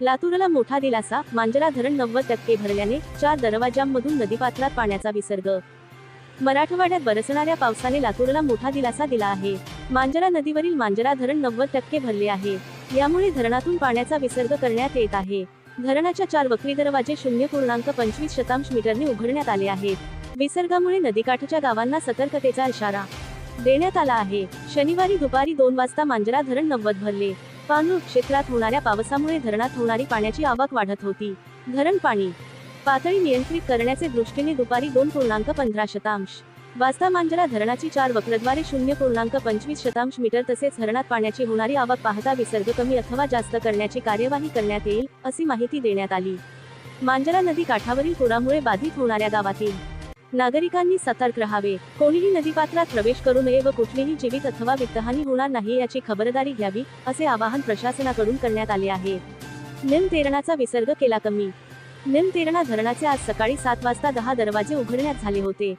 लातूरला मोठा दिलासा मांजरा धरण नव्वद टक्के भरल्याने चार दरवाजांमधून नदीपात्रात पाण्याचा विसर्ग. मराठवाड्यात बरसणाऱ्या पावसाने लातूरला मोठा दिलासा दिला आहे. मांजरा नदीवरील मांजरा धरण नव्वद टक्के भरले आहे. यामुळे धरणातून पाण्याचा विसर्ग करण्यात येत आहे. धरणाच्या चार वक्री दरवाजे शून्य पूर्णांक पंचवीस शतांश मीटरने उघडण्यात आले आहेत. विसर्गामुळे नदीकाठच्या गावांना सतर्कतेचा इशारा देण्यात आला आहे. शनिवारी दुपारी दोन वाजता मांजरा धरण नव्वद भरले. पाणलोट क्षेत्रात होणाऱ्या पावसामुळे धरणात होणारी पाण्याची आवक वाढत होती. धरण पाणी पातळी नियंत्रित करण्याचे दृष्टीने दुपारी दोन पूर्णांक पंधरा शतांश. वास्ता मांजरा धरणाची चार वक्रद्वारे शून्य पूर्णांक पंचवीस शतांश मीटर तसेच धरणात पाण्याची होणारी आवक पाहता विसर्ग कमी अथवा जास्त करण्याची कार्यवाही करण्यात येईल अशी माहिती देण्यात आली. मांजरा नदी काठावरील पुरामुळे बाधित होणाऱ्या गावातील नागरिकांनी सतर्क राहावे. कोणीही नदीपात्रात प्रवेश करू नये व कुठलीही जीवित अथवा वित्तहानी होणार नाही याची खबरदारी घ्यावी असे आवाहन प्रशासनाकडून करण्यात आले आहे. निमतेरणाचा विसर्ग केला कमी. निमतेरणा धरणाचे आज सकाळी सात वाजता दहा दरवाजे उघडण्यात झाले होते.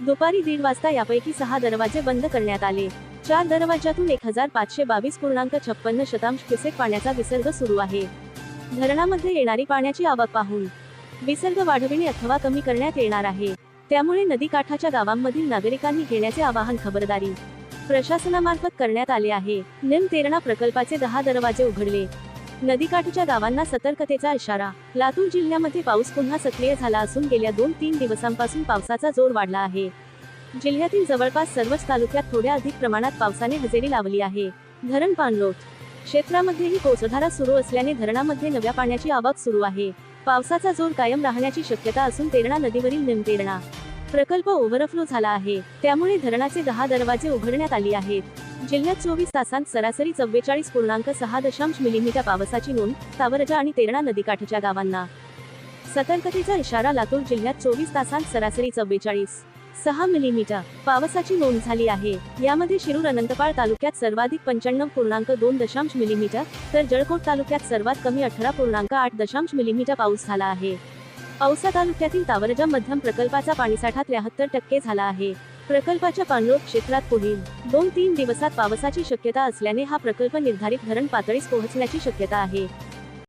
दुपारी दीड वाजता यापैकी सहा दरवाजे बंद करण्यात आले. चार दरवाज्यातून एक हजार पाचशे बावीस पूर्णांक छप्पन्न शतांश क्युसेक पाण्याचा विसर्ग सुरू आहे. धरणामध्ये येणारी पाण्याची आवक पाहून. विसर्ग वाढविणे अथवा कमी करण्यात येणार आहे. त्यामुळे नदीकाठाच्या गावांमधील नागरिकांनी घेण्याचे आवाहन खबरदारी प्रशासनामार्फत करण्यात आले आहे. निम तेरणा प्रकल्पाचे दहा दरवाजे उघडले. नदीकाठच्या गावांना सतर्कतेचा इशारा. लातूर जिल्ह्यामध्ये पाऊस पुन्हा सक्रिय झाला असून गेल्या दोन तीन दिवसांपासून पावसाचा जोर वाढला आहे. जिल्ह्यातील जवळपास सर्वच तालुक्यात थोड्या अधिक प्रमाणात पावसाने हजेरी लावली आहे. धरण पाणलोट. क्षेत्रामध्येही कोसधारा सुरू असल्याने धरणामध्ये नव्या पाण्याची आवक सुरू आहे. पावसाचा जोर कायम राहण्याची शक्यता असून तेरणा नदीवरील निमतेरणा प्रकल्प ओव्हरफ्लो झाला आहे. त्यामुळे धरणाचे दहा दरवाजे उघडण्यात आली आहेत. जिल्ह्यात चोवीस तासांत सरासरी चव्वेचाळीस पूर्णांक सहा दशांश मिलीमीटर पावसाची नोंद तावरजा आणि तेरणा नदीकाठच्या गावांना. सतर्कतेचा इशारा लातूर जिल्ह्यात चोवीस तासांत सरासरी चव्वेचाळीस सहा मिलीमीटर. पावसाची नोंद झाली आहे. यामध्ये शिरूर अनंतपाळ तालुक्यात सर्वाधिक पंच्याण्णव पूर्णांक दोन दशांश मिलीमीटर तर जळकोट तालुक्यात सर्वात कमी अठरा पूर्णांक आठ दशांश मिलीमीटर पाऊस झाला आहे. औसा तालुक्यातील तावरजा मध्यम प्रकल्पाचा पाणीसाठा त्र्याहत्तर टक्के झाला आहे. प्रकल्पाच्या पाणलोट क्षेत्रात पुढील दोन तीन दिवसात पावसाची शक्यता असल्याने हा प्रकल्प निर्धारित धरण पातळीस पोहोचण्याची शक्यता आहे.